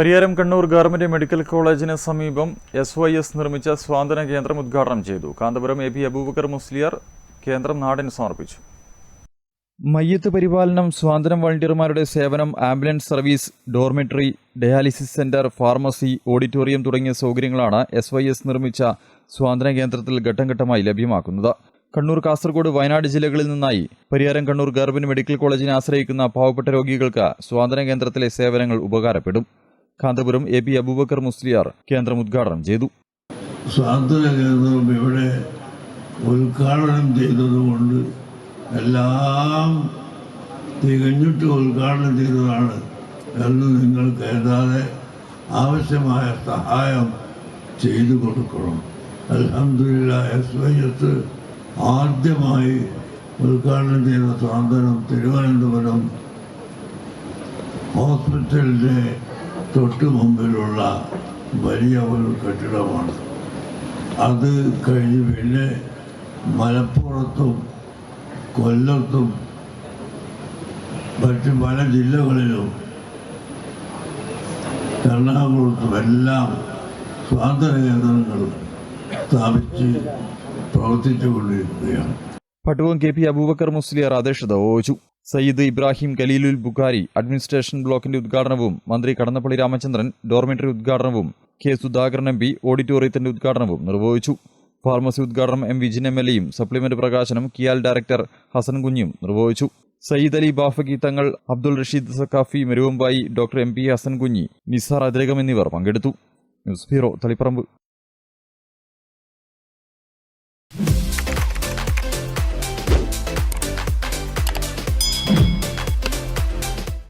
Pariyaram Kannur government medical കോളേജിന് സമീപം S Y S നിർമ്മിച്ച സ്വാതന്ത്ര്യ കേന്ദ്രം ഉദ്ഘാടനം ചെയ്തു. കാന്തപുരം എ പി അബൂബക്കർ മുസ്ലിയാർ കേന്ദ്രം നാടിന് സമർപ്പിച്ചു. മയ്യത്ത് പരിപാലനം സ്വാതന്ത്ര്യം വളണ്ടിയർമാരുടെ സേവനം ambulance service dormitory dialysis centre pharmacy auditorium തുടങ്ങിയ സൗകര്യങ്ങളാണ് എസ് വൈ എസ് നിർമ്മിച്ച സ്വാതന്ത്ര്യ കേന്ദ്രത്തിൽ ഘട്ടം ഘട്ടമായി ലഭ്യമാക്കുന്നത്. കണ്ണൂർ കാസർഗോഡ് വയനാട് ജില്ലകളിൽ നിന്നായി പരിയാരം കണ്ണൂർ ഗവൺമെന്റ് മെഡിക്കൽ കോളേജിനെ ആശ്രയിക്കുന്ന പാവപ്പെട്ട രോഗികൾക്ക് സ്വാതന്ത്ര്യ കേന്ദ്രത്തിലെ സേവനങ്ങൾ ഉപകാരപ്പെടും. കാന്തപുരം എ പി അബൂബക്കർ മുസ്ലിയാർ കേന്ദ്രം ഉദ്ഘാടനം ചെയ്തു. സ്വാതന്ത്ര്യ കേന്ദ്രം ഇവിടെ ഉദ്ഘാടനം ചെയ്തതുകൊണ്ട് എല്ലാം തികഞ്ഞിട്ട് ഉദ്ഘാടനം ചെയ്തതാണ് എന്ന് നിങ്ങൾ കരുതാതെ ആവശ്യമായ സഹായം ചെയ്തു കൊടുക്കണം. അലഹമില്ല എസ് വൈ എസ് ആദ്യമായി ഉദ്ഘാടനം ചെയ്ത സാന്ത്വനം തിരുവനന്തപുരം ഹോസ്പിറ്റലിന്റെ തൊട്ട് മുമ്പിലുള്ള വലിയ ഒരു കെട്ടിടമാണ്. അത് കഴിഞ്ഞ് പിന്നെ മലപ്പുറത്തും കൊല്ലത്തും മറ്റ് പല ജില്ലകളിലും എറണാകുളത്തും എല്ലാം സ്വാതന്ത്ര്യ കേന്ദ്രങ്ങൾ സ്ഥാപിച്ച് പ്രവർത്തിച്ചുകൊണ്ടിരിക്കുകയാണ്. പട്ടുവം കെ പി അബൂബക്കർ മുസ്ലിയാർ അധ്യക്ഷത വഹിച്ചു. സയ്യിദ് ഇബ്രാഹിം ഖലീലുൽ ബുഖാരി അഡ്മിനിസ്ട്രേഷൻ ബ്ലോക്കിന്റെ ഉദ്ഘാടനവും മന്ത്രി കടന്നപ്പള്ളി രാമചന്ദ്രൻ ഡോർമെറ്ററി ഉദ്ഘാടനവും കെ സുധാകരൻ എം പി ഓഡിറ്റോറിയത്തിന്റെ ഉദ്ഘാടനവും നിർവഹിച്ചു. ഫാർമസി ഉദ്ഘാടനം എം വിജിൻ എം എൽ എയും സപ്ലിമെന്റ് പ്രകാശനം കിയാൽ ഡയറക്ടർ ഹസൻ കുഞ്ഞും നിർവഹിച്ചു. Sayyid Ali Bafakki Thangal Abdul Rasheed Saqafi Meruvambayi doctor M P Hassan Kunhi Nisar Athirakam എന്നിവർ പങ്കെടുത്തു. News bureau Taliparamba.